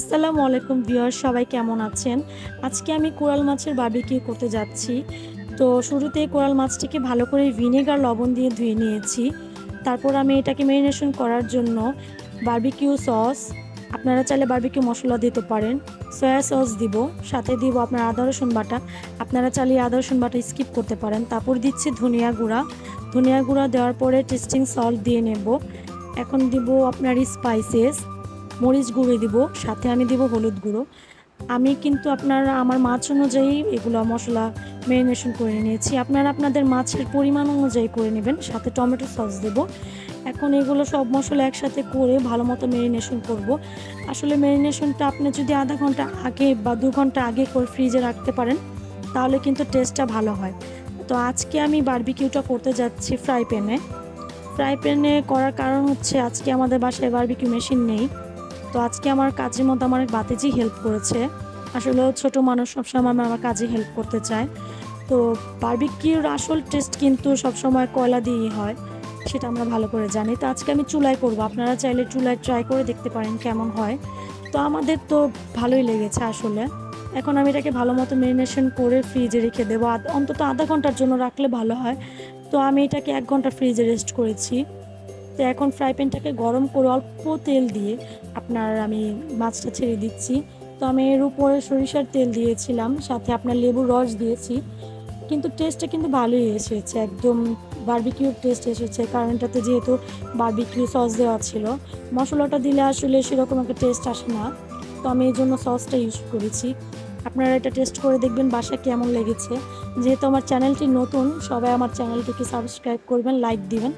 আসসালামু আলাইকুম ভিউয়ার সবাই কেমন আছেন? আজকে আমি কোরাল মাছের বারবিকিউ করতে যাচ্ছি। তো শুরুতে কোরাল মাছটিকে ভালো করে ভিনেগার লবণ দিয়ে ধুয়ে নিয়েছি। তারপর আমি এটাকে ম্যারিনেশন করার জন্য বারবিকিউ সস আপনারা চাইলে বারবিকিউ মশলা দিতে পারেন। সয়া সস দিব, সাথে দিব আপনার আদা, রসুন বাটা। আপনারা চাইলে আদা, রসুন বাটা স্কিপ করতে পারেন। তারপর দিচ্ছি ধনিয়া গুঁড়া। ধনিয়া গুঁড়া দেওয়ার পরে টেস্টিং সল্ট দিয়ে নেব। এখন দিব আপনার স্পাইসেস মরিচ গুঁড়ো দিব, সাথে আমি দিব হলুদ গুঁড়ো। আমি কিন্তু আপনার, আমার মাছ অনুযায়ী এগুলো মশলা ম্যারিনেশন করে নিয়েছি। আপনারা আপনাদের মাছের পরিমাণ অনুযায়ী করে নেবেন, সাথে টমেটো সস দেব। এখন এগুলো সব মশলা একসাথে করে ভালো মতো ম্যারিনেশন করব। আসলে ম্যারিনেশনটা আপনি যদি আধা ঘণ্টা আগে বা দু ঘণ্টা আগে করে ফ্রিজে রাখতে পারেন, তাহলে কিন্তু টেস্টটা ভালো হয়। তো আজকে আমি বারবিকিউটা করতে যাচ্ছি ফ্রাই প্যানে। ফ্রাই প্যানে করার কারণ হচ্ছে আজকে আমাদের বাসায় বারবিকিউ মেশিন নেই। তো আজকে আমার কাজের মধ্যে আমার বাতিজি হেল্প করেছে। আসলে ছোট মানুষ, সবসময় আমার আমার কাজে হেল্প করতে চায়। তো বারবিকিউর আসল টেস্ট কিন্তু সবসময় কয়লা দিয়েই হয়, সেটা আমরা ভালো করে জানি। তো আজকে আমি চুলায় করব। আপনারা চাইলে চুলায় ট্রাই করে দেখতে পারেন কেমন হয়। তো আমাদের তো ভালোই লেগেছে আসলে। এখন আমি এটাকে ভালো মতো ম্যারিনেশন করে ফ্রিজে রেখে দেবো। অন্তত আধা ঘণ্টার জন্য রাখলে ভালো হয়। তো আমি এটাকে এক ঘণ্টা ফ্রিজে রেস্ট করেছি। তো এখন ফ্রাই প্যানটাকে গরম করে অল্প তেল দিয়ে আপনার আমি মাছটা ছেড়ে দিচ্ছি। তো আমি এর উপরে সরিষার তেল দিয়েছিলাম, সাথে আপনার লেবুর রস দিয়েছি। কিন্তু টেস্টটা কিন্তু ভালোই এসেছে, একদম বারবিকিউর টেস্ট এসেছে, কারণ এটাতে যেহেতু বারবিকিউ সস দেওয়া ছিল, মশলাটা দিলে আসলে সেরকম একটা টেস্ট আসে না। তো আমি এই জন্য সসটা ইউজ করেছি। আপনারা এটা টেস্ট করে দেখবেন বাসা কেমন লেগেছে। যেহেতু আমার চ্যানেলটি নতুন, সবাই আমার চ্যানেলটিকে সাবস্ক্রাইব করবেন লাইক দিবেন।